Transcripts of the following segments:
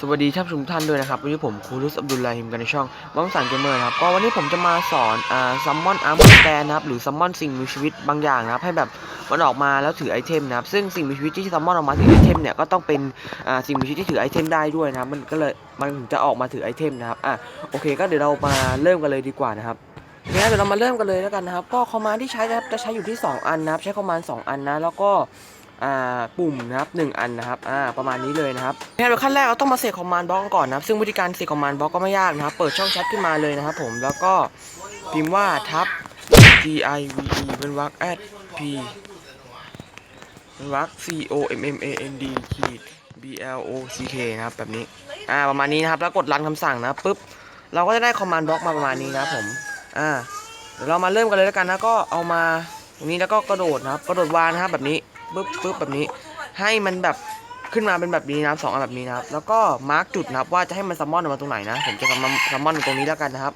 สวัสดีท่านผู้ชมทุกท่านด้วยนะครับวันนี้ผมครูรุสอับดุลลาฮิมกันในช่องวังสันเกมเมอร์นะครับก็วันนี้ผมจะมาสอนอ่าซัมมอนอาร์มอร์แตนนะครับหรือซัมมอนสิ่งมีชีวิตบางอย่างนะครับให้แบบมันออกมาแล้วถือไอเทมนะครับซึ่งสิ่งมีชีวิตที่ซัมมอนออกมาถือไอเทมเนี่ยก็ต้องเป็นอ่าสิ่งมีชีวิตที่ถือไอเทมได้ด้วยนะครับมันก็เลยมันถึงจะออกมาถือไอเทมนะครับอะโอเคก็เดี๋ยวเรามาเริ่มกันเลยดีกว่านะครับงั้นเดี๋ยวเรามาเริ่มกันเลยแล้วกันนะครับก็คอมมานด์ที่ใช้นะครับจะใช้อยู่ที่ 2 อันนะครับใช้คอมมานด์2อันนะแล้วก็ ปุ่มนะครับหนึ่งอันนะครับอ่าประมาณนี้เลยนะครับงั้นเดี๋ยขั้นแรกเราต้องมาเสกคอมมานด์บล็อกก่อนนะครับ ซึ่งวิธีการเสกคอมมานด์บล็อกก็ไม่ยากนะครับ เปิดช่องแชทขึ้นมาเลยนะครับ ผมแล้วก็พิมพ์ว่าทับ G I V E เป็นวรรค at P เป็นวรรค C O M M A N D ขีด B L O C K นะครับแบบนี้อ่าประมาณนี้นะครับ แล้วกดรันคำสั่งนะปุ๊บเราก็จะได้คอมมานด์บล็อกมาประมาณนี้นะครับผมอ่าเดี๋ยวเรามาเริ่มกันเลยแล้วกันนะก็เอามาตรงนี้แล้วก็กระโดดนะครับ กระโดดวางนะครับแบบนี้ ปึ๊บปึ๊บแบบนี้ ให้มันแบบขึ้นมาเป็นแบบนี้นะครับสองอันแบบนี้นะครับแล้วก็มาร์กจุดนะครับว่าจะให้มันซัมมอนออกมาตรงไหนนะผมจะซัมมอนซัมมอนตรงนี้แล้วกันนะครับ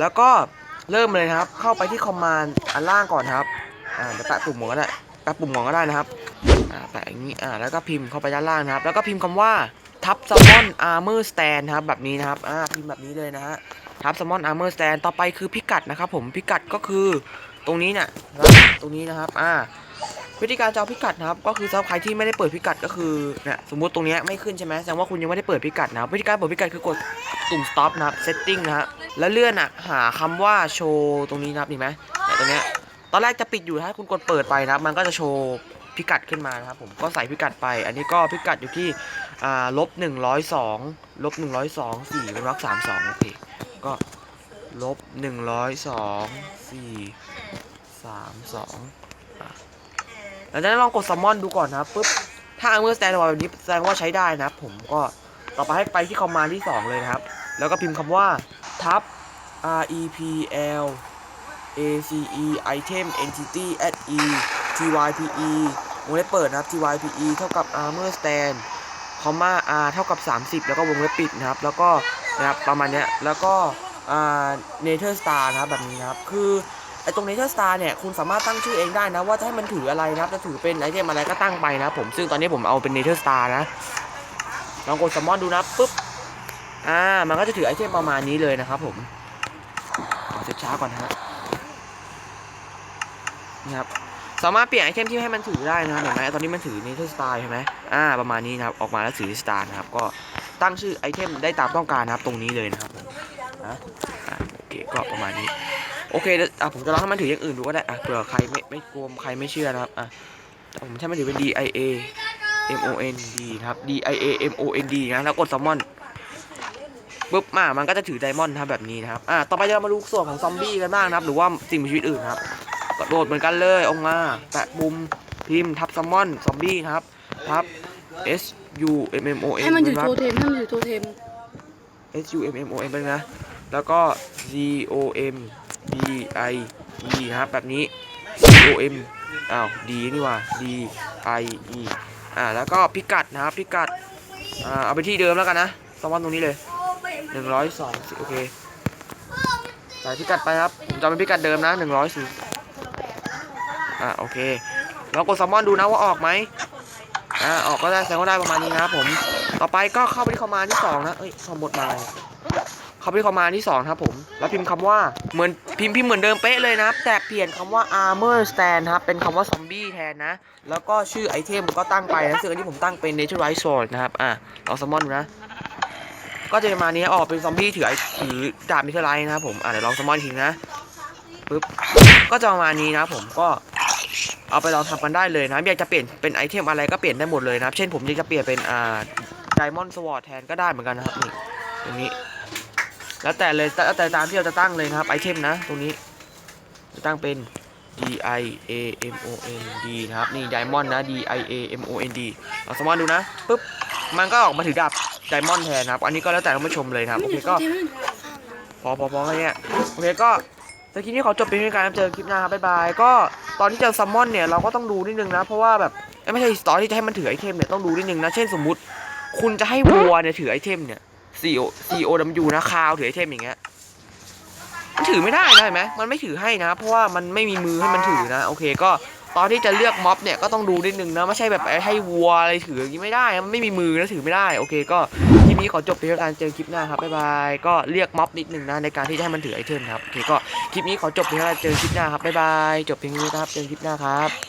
แล้วก็เริ่มเลยนะครับ เข้าไปที่คอมมานด์อันล่างก่อนครับอ่าแปะปุ่มหมอนก็ได้แปะปุ่มหมอนก็ได้นะครับอ่าแปะอย่างนี้อ่าแล้วก็พิมพ์เข้าไปด้านล่างนะครับ แล้วก็พิมพ์คำว่าทับซัมมอนอาร์เมอร์สแตนครับแบบนี้นะครับอ่าพิมพ์แบบนี้เลยนะฮะทับซัมมอนอาร์เมอร์สแตนต่อไปคือพิกัดนะครับผมพิกัดก็คือตรงนี้เนี่ยตรงนี้นะครับอ่า วิธีการจะเอาพิกัดนะครับ ก็คือสำหรับใครที่ไม่ได้เปิดพิกัดก็คือเนี่ยสมมุติตรงนี้ไม่ขึ้นใช่ไหมแสดงว่าคุณยังไม่ได้เปิดพิกัดนะวิธีการเปิดพิกัดคือกดตุ่ม stop นะครับ setting นะฮะแล้วเลื่อนอะหาคำว่าโชว์ตรงนี้นะครับเห็นไหมเนี่ยตรงเนี้ยตอนแรกจะปิดอยู่ถ้าคุณกดเปิดไปนะครับ มันก็จะโชว์พิกัดขึ้นมานะครับผมก็ใส่พิกัดไป อันนี้ก็พิกัดอยู่ที่อ่าลบหนึ่งร้อยสองลบหนึ่งร้อยสองสี่เป็นวรรคสามสองโอเคก็ลบหนึ่งร้อยสองสี่สามสอง หลังจากนั้นลองกดซัมมอนดูก่อนนะปุ๊บถ้าเมื่อสแตนออกมาแบบนี้แสดงว่าใช้ได้นะผมก็ต่อไปให้ไปที่คอมมานด์ที่ 2 เลยนะครับ แล้วก็พิมพ์คำว่าทับ R E P L A C E item entity at E T Y P E วงเล็บเปิดนะครับ T Y P E เท่ากับ armor stand คอมมา R เท่ากับ 30 แล้วก็วงเล็บปิดนะครับ แล้วก็นะครับประมาณเนี้ยแล้วก็ อ่า Nether Star นะครับแบบนี้นะครับ คือ ไอตรง Nature Star เนี่ยคุณสามารถตั้งชื่อเองได้นะ ว่าจะให้มันถืออะไรนะครับจะถือเป็นไอเทมอะไรก็ตั้งไปนะผมซึ่งตอนนี้ผมเอาเป็น Nature Star นะลองกดสมอนดูนะปุ๊บอ่ามันก็จะถือไอเทมประมาณนี้เลยนะครับผมขอเซตช้าก่อนฮะนี่ครับสามารถเปลี่ยนไอเทมที่ให้มันถือได้นะเห็นไหมตอนนี้มันถือ Nature Star ใช่ไหมอ่าประมาณนี้นะครับออกมาแล้วถือ Star นะครับก็ตั้งชื่อไอเทมได้ตามต้องการนะครับตรงนี้เลยนะครับนะโอเคก็ประมาณนี้ โอเคเดี๋ยวอะผมจะลองให้มันถืออย่างอื่นดูก็ได้อะเผื่อใครไม่ไม่กลัวใครไม่เชื่อนะครับอะแต่ผมใช้มันถือเป็น D I A M O N D นะครับ D I A M O N D นะแล้วกดซัมมอนปุ๊บมามันก็จะถือไดมอนด์นะครับแบบนี้นะครับอะต่อไปเรามาดูส่วนของซอมบี้กันบ้างนะครับ หรือว่าสิ่งมีชีวิตอื่นนะครับกระโดดเหมือนกันเลยออกมาแตะปุ่มพิมพ์ทับซัมมอนซอมบี้นะครับทับ S U M M O N ให้มันถือเป็โทวรรคเทมให้มันถือโทเทม S U M M O N ไปนะ แล้วก็ Z O M B I E ครับแบบนี้ O M อ้าว D นี่ว่า D I E อ่าแล้วก็พิกัดนะครับพิกัดอ่าเอาไปที่เดิมแล้วกันนะสมอนตรงนี้เลย102โอเคใส่พิกัดไปครับผมจะเป็นพิกัดเดิมนะ104อ่าโอเคเรากดซัมมอนดูนะว่าออกไหมอ่าออกก็ได้แสดงว่าได้ประมาณนี้นะครับผมต่อไปก็เข้าไปที่คอมมานด์ที่สองนะเอ้ยคอมบทมาอะไร เข้าไปคอมมานที่สองครับผม แล้วพิมพ์คำว่าเหมือนพิมพ์พิมพ์เหมือนเดิมเป๊ะเลยนะครับ แต่เปลี่ยนคำว่า armor stand ครับ เป็นคำว่าซอมบี้แทนนะ แล้วก็ชื่อไอเทมก็ตั้งไปนะซึ่งอันนี้ผมตั้งเป็น naturalized sword นะครับ อะลองซัมมอนดูนะ ก็จะประมาณนี้ออกเป็นซอมบี้ถือไอถือดาบมิเทอร์ไลท์นะครับผม อะเดี๋ยวลองซัมมอนทิ้งนะปึ๊บ ก็จะประมาณนี้นะผมก็เอาไปลองทำกันได้เลยนะอยากจะเปลี่ยนเป็นไอเทมอะไรก็เปลี่ยนได้หมดเลยนะเช่นผมอยากจะเปลี่ยนเป็นอ่าไดมอนด์สวอตแทนก็ได้เหมือนกันนะครับนี่ตรงนี้ แล้วแต่เลยแล้วแต่ตามที่เราจะตั้งเลยนะครับไอเทมนะ ตรงนี้จะตั้งเป็น D I A M O N D นะครับนี่ไดมอนด์นะ D I A M O N D เราสมมติดูนะปุ๊บมันก็ออกมาถือดาบไดมอนด์แทนครับ อันนี้ก็แล้วแต่ท่านผู้ชมเลยครับโอเคก็พอพอพอแค่เนี้ยโอเคก็สคลิปนี้ขอจบเป็นการเจอคลิปหน้าครับบ๊ายบายก็ตอนที่จะซัมมอนเนี่ยเราก็ต้องดูนิดนึงนะ เพราะว่าแบบไม่ใช่สตอนที่จะให้มันถือไอเทมเนี่ยต้องดูนิดนึงนะเช่นสมมุติ คุณจะให้วัวเนี่ยถือไอเทมเนี่ย C O C O W นะคาวถือไอเทมอย่างเงี้ยมันถือไม่ได้นะเห็นไหมมันไม่ถือให้นะ เพราะว่ามันไม่มีมือให้มันถือนะ โอเคก็ตอนที่จะเลือกม็อบเนี่ยก็ต้องดูนิดนึงนะไม่ใช่แบบให้วัวอะไรถืออย่างนี้ไม่ได้มันไม่มีมือนะถือไม่ได้โอเค ก็คลิปนี้ขอจบเพียงเท่าการเจอคลิปหน้าครับบ๊ายบายก็เรียกม็อบนิดนึงนะในการที่จะให้มันถือไอเทมครับโอเคก็คลิปนี้ขอจบเพียงเท่าการเจอคลิปหน้าครับบ๊ายบายจบเพียงนี้นะครับเจอคลิปหน้าครับ